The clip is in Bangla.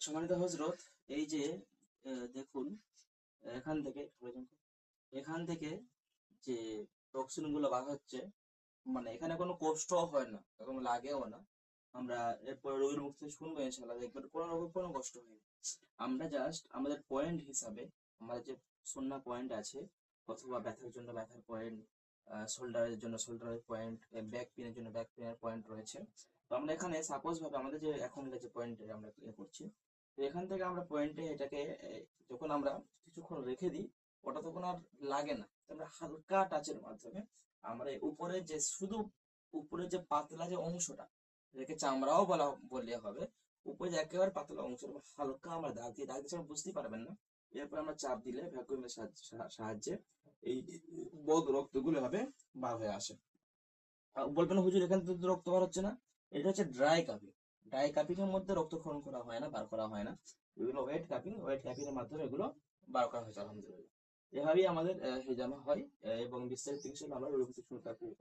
সম্মানিত হজরত এই যে দেখুন, এখান থেকে এখান থেকে যে টক্সিনগুলো বার হচ্ছে মানে এখানে কোনো কষ্ট হয় না, এরকম লাগেও না। আমরা এরপর রোগীর মুখ থেকে শুনব ইনশাল্লাহ দেখবেন কোনো রকম কোনো কষ্ট হয়নি। আমরা জাস্ট আমাদের পয়েন্ট হিসাবে, আমাদের যে শূন্য পয়েন্ট আছে, অথবা ব্যথার জন্য ব্যথার পয়েন্ট শোল্ডারের জন্য শোল্ডারের পয়েন্ট ব্যাক পেনের জন্য ব্যাক পেনের পয়েন্ট রয়েছে। তো আমরা এখানে সাপোজ ভাবে আমাদের যে এখন যে পয়েন্ট আমরা ইয়ে করছি, তো এখান থেকে আমরা পয়েন্টে এটাকে যখন আমরা কিছুক্ষণ রেখে দিই, ওটা তখন আর লাগে না। আমরা হালকা টাচের মাধ্যমে আমরা উপরে যে শুধু উপরে যে পাতলা যে অংশটা, এটাকে চামড়াও বলা বললে হবে, উপরে যে একেবারে পাতলা অংশ হালকা আমরা দাগ দিয়ে দাগ দিয়ে বুঝতেই পারবেন না। এরপর আমরা চাপ দিলে ভ্যাকুয়ামের সাহায্যে এই বোধ রক্তগুলো হবে বার হয়ে আসে। বলবেন হুজুর, এখান থেকে রক্ত বার হচ্ছে না? এটা হচ্ছে ড্রাই কাপি ড্রাই কাপিং এর মধ্যে রক্তক্ষরণ করা হয় না, বার করা হয় না। এগুলো ওয়েট কাপিং ওয়েট কাপিং এর মাধ্যমে এগুলো বার করা হয়েছে, আলহামদুলিল্লাহ। এভাবেই আমাদের হেজামা হয় এবং বিস্তারিত কিছু আমরা রোগ প্রতিরোধ